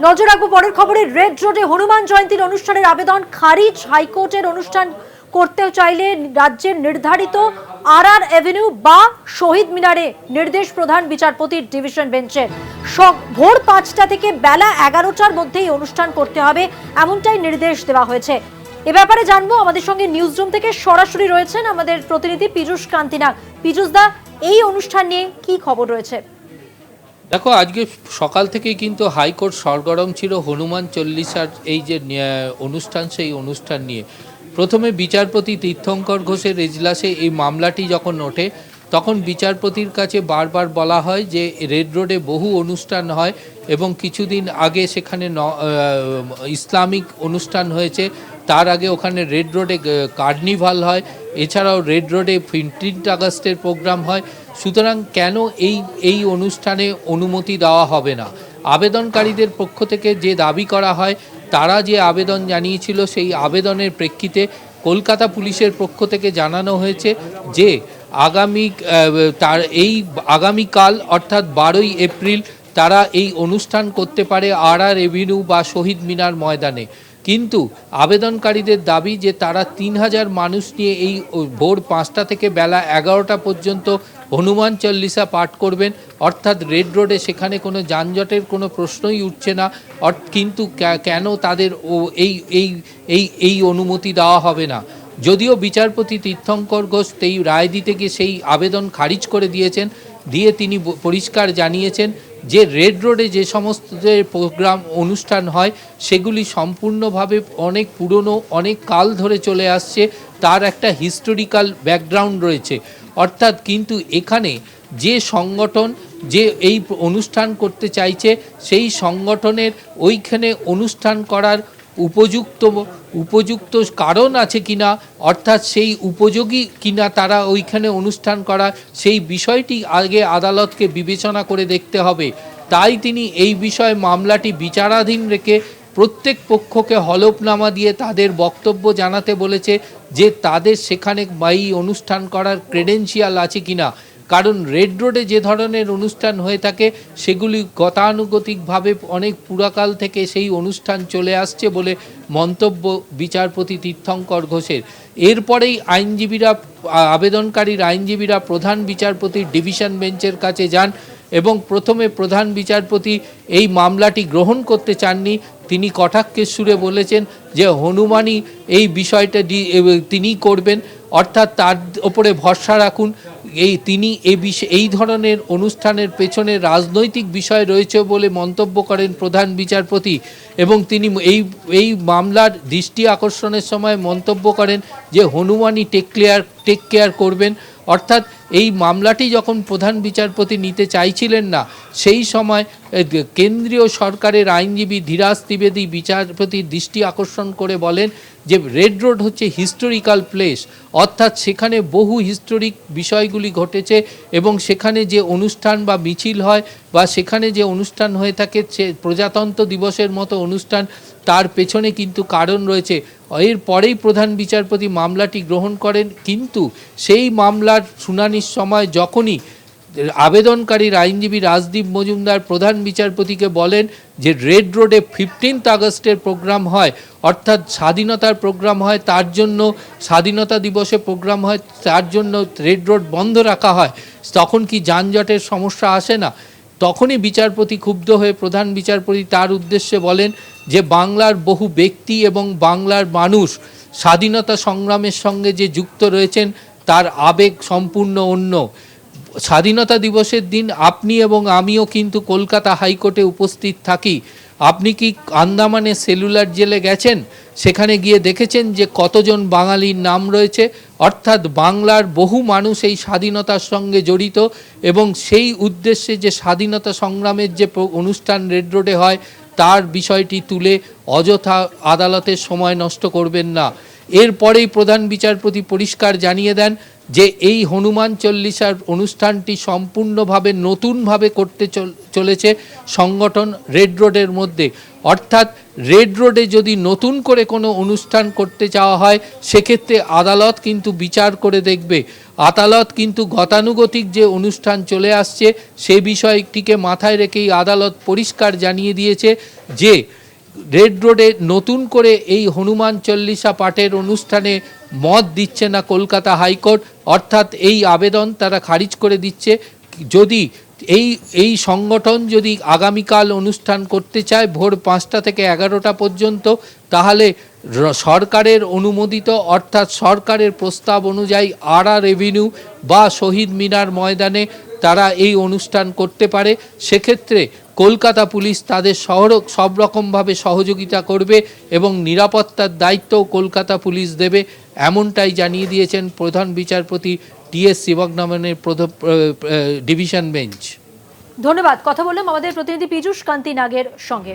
নজর রাখব পরের খবরে রেড রোডে হনুমান জয়ন্তীর অনুষ্ঠানের আবেদন। খারিজ হাইকোর্টের অনুষ্ঠান করতে চাইলে রাজ্যের নির্ধারিত আর আর এভিনিউ বা শহীদ মিনারে নির্দেশ প্রধান বিচারপতির ডিভিশন বেঞ্চের। ভোর পাঁচটা থেকে বেলা এগারোটার মধ্যেই অনুষ্ঠান করতে হবে, এমনটাই নির্দেশ দেওয়া হয়েছে। এ ব্যাপারে জানব, আমাদের সঙ্গে নিউজ রুম থেকে সরাসরি রয়েছেন আমাদের প্রতিনিধি পীযূষ কান্তিনাগ। পীযূষ দা, এই অনুষ্ঠান নিয়ে কি খবর রয়েছে? দেখো, আজকে সকাল থেকেই কিন্তু হাইকোর্ট সরগরম ছিল হনুমান চল্লিশার এই যে অনুষ্ঠান, সেই অনুষ্ঠান নিয়ে। প্রথমে বিচারপতি তীর্থঙ্কর ঘোষের এজলাসে এই মামলাটি যখন ওঠে, তখন বিচারপতির কাছে বারবার বলা হয় যে, রেড রোডে বহু অনুষ্ঠান হয় এবং কিছুদিন আগে সেখানে ইসলামিক অনুষ্ঠান হয়েছে। তার আগে ওখানে রেড রোডে কার্নিভাল হয়। এছাড়াও রেড রোডে ফিফটিন্থ আগস্টের প্রোগ্রাম হয়। সুতরাং কেন এই এই অনুষ্ঠানে অনুমতি দেওয়া হবে না? আবেদনকারীদের পক্ষ থেকে যে দাবি করা হয়, তারা যে আবেদন জানিয়েছিল সেই আবেদনের প্রেক্ষিতে কলকাতা পুলিশের পক্ষ থেকে জানানো হয়েছে যে আগামী তার এই আগামীকাল অর্থাৎ বারোই এপ্রিল তারা এই অনুষ্ঠান করতে পারে আর আর এভিনিউ বা শহীদ মিনার ময়দানে। কিন্তু আবেদনকারীদের দাবি যে তারা তিন হাজার মানুষ নিয়ে এই ভোর পাঁচটা থেকে বেলা এগারোটা পর্যন্ত হনুমান চল্লিশা পাঠ করবেন। অর্থাৎ রেড রোডে সেখানে কোনো যানজটের কোনো প্রশ্নই উঠছে না। কিন্তু কেন তাদের ও এই এই এই এই অনুমতি দেওয়া হবে না? যদিও বিচারপতি তীর্থঙ্কর ঘোষ এই রায় দিতে গিয়ে সেই আবেদন খারিজ করে দিয়েছেন, দিয়ে তিনি পরিষ্কার জানিয়েছেন যে রেড রোডে যে সমস্ত যে প্রোগ্রাম অনুষ্ঠান হয়, সেগুলি সম্পূর্ণভাবে অনেক পুরনো, অনেক কাল ধরে চলে আসছে। তার একটা হিস্টোরিক্যাল ব্যাকগ্রাউন্ড রয়েছে। অর্থাৎ কিন্তু এখানে যে সংগঠন যে এই অনুষ্ঠান করতে চাইছে, সেই সংগঠনের ওইখানে অনুষ্ঠান করার উপযুক্ত উপযুক্ত কারণ আছে কিনা, অর্থাৎ সেই উপযোগী কিনা তারা ওইখানে অনুষ্ঠান করা সেই বিষয়টি আগে আদালতকে বিবেচনা করে দেখতে হবে। তাই তিনি এই বিষয়ে মামলাটি বিচারাধীন রেখে প্রত্যেক পক্ষকে হলফনামা দিয়ে তাদের বক্তব্য জানাতে বলেছে যে তাদের সেখানে এই অনুষ্ঠান করার ক্রেডেন্সিয়াল আছে কিনা। কারণ রেড রোডে যে ধরনের অনুষ্ঠান হয়ে থাকে, সেগুলি গতানুগতিকভাবে অনেক পুরাকাল থেকে সেই অনুষ্ঠান চলে আসছে বলে মন্তব্য বিচারপতি তীর্থঙ্কর ঘোষের। এরপরেই আইনজীবীরা, আবেদনকারীর আইনজীবীরা প্রধান বিচারপতির ডিভিশন বেঞ্চের কাছে যান এবং প্রথমে প্রধান বিচারপতি এই মামলাটি গ্রহণ করতে চাননি। তিনি কটাক্ষের সুরে বলেছেন যে, হনুমানই এই বিষয়টা এ- তিনিই করবেন। অর্থাৎ তার ওপরে ভরসা রাখুন। এই, তিনি এই বিষয় এই ধরনের অনুষ্ঠানের পেছনে রাজনৈতিক বিষয় রয়েছে বলে মন্তব্য করেন প্রধান বিচারপতি। এবং তিনি এই এই মামলার দৃষ্টি আকর্ষণের সময় মন্তব্য করেন যে, হনুমানই টেক কেয়ার টেক কেয়ার করবেন। অর্থাৎ এই মামলাটি যখন প্রধান বিচারপতি নিতে চাইছিলেন না, সেই সময় কেন্দ্রীয় সরকারের আইনজীবী ধীরাজ ত্রিবেদী বিচারপতির দৃষ্টি আকর্ষণ করে বলেন যে রেড রোড হচ্ছে হিস্টোরিক্যাল প্লেস, অর্থাৎ সেখানে বহু হিস্টোরিক বিষয়গুলি ঘটেছে এবং সেখানে যে অনুষ্ঠান বা মিছিল হয় বা সেখানে যে অনুষ্ঠান হয়ে থাকে, সে প্রজাতন্ত্র দিবসের মতো অনুষ্ঠান, তার পেছনে কিন্তু কারণ রয়েছে। এর পরেই প্রধান বিচারপতি মামলাটি গ্রহণ করেন। কিন্তু সেই মামলার শুনানির সময় যখনই আবেদনকারীর আইনজীবী রাজদীপ মজুমদার প্রধান বিচারপতিকে বলেন যে রেড রোডে ফিফটিন্থ আগস্টের প্রোগ্রাম হয়, অর্থাৎ স্বাধীনতার প্রোগ্রাম হয়, তার জন্য স্বাধীনতা দিবসে প্রোগ্রাম হয়, তার জন্য রেড রোড বন্ধ রাখা হয়, তখন কি যানজটের সমস্যা আসে না? তখনই বিচারপতি ক্ষুব্ধ হয়ে প্রধান বিচারপতি তার উদ্দেশ্যে বলেন যে বাংলার বহু ব্যক্তি এবং বাংলার মানুষ স্বাধীনতা সংগ্রামের সঙ্গে যে যুক্ত রয়েছেন, তার আবেগ সম্পূর্ণ অন্য। স্বাধীনতা দিবসের দিন আপনি এবং আমিও কিন্তু কলকাতা হাইকোর্টে উপস্থিত থাকি। আপনি কি আন্দামানে সেলুলার জেলে গেছেন? সেখানে গিয়ে দেখেছেন যে কতজন বাঙালির নাম রয়েছে? অর্থাৎ বাংলার বহু মানুষ এই স্বাধীনতার সঙ্গে জড়িত এবং সেই উদ্দেশ্যে যে স্বাধীনতা সংগ্রামের যে অনুষ্ঠান রেড রোডে হয়, তার বিষয়টি তুলে অযথা আদালতের সময় নষ্ট করবেন না। এরপরেই প্রধান বিচারপতি পরিষ্কার জানিয়ে দেন যে এই হনুমান চল্লিশার অনুষ্ঠানটি সম্পূর্ণভাবে নতুনভাবে করতে চল- চলেছে সংগঠন রেড রোডের মধ্যে। অর্থাৎ রেড রোডে যদি নতুন করে কোনো অনুষ্ঠান করতে চাওয়া হয়, সেক্ষেত্রে আদালত কিন্তু বিচার করে দেখবে। আদালত কিন্তু গতানুগতিক যে অনুষ্ঠান চলে আসছে, সে বিষয়টিকে মাথায় রেখেই আদালত পরিষ্কার জানিয়ে দিয়েছে যে রেড রোডে নতুন করে এই হনুমান চল্লিশা পাঠের অনুষ্ঠানে মত দিচ্ছে না কলকাতা হাইকোর্ট। অর্থাৎ এই আবেদন তারা খারিজ করে দিচ্ছে। যদি এই এই সংগঠন যদি আগামীকাল অনুষ্ঠান করতে চায় ভোর পাঁচটা থেকে এগারোটা পর্যন্ত, তাহলে সরকারের অনুমোদিত, অর্থাৎ সরকারের প্রস্তাব অনুযায়ী আর রেভিনিউ বা শহীদ মিনার ময়দানে তারা এই অনুষ্ঠান করতে পারে। সেক্ষেত্রে কলকাতা পুলিশ তাদের শহর সব রকমভাবে সহযোগিতা করবে এবং নিরাপত্তার দায়িত্বও কলকাতা পুলিশ দেবে, এমনটাই জানিয়ে দিয়েছেন প্রধান বিচারপতি টি এস শিবজ্ঞামনের ডিভিশন বেঞ্চ। ধন্যবাদ। কথা বললাম আমাদের প্রতিনিধি পীযুষ কান্তি নাগের সঙ্গে।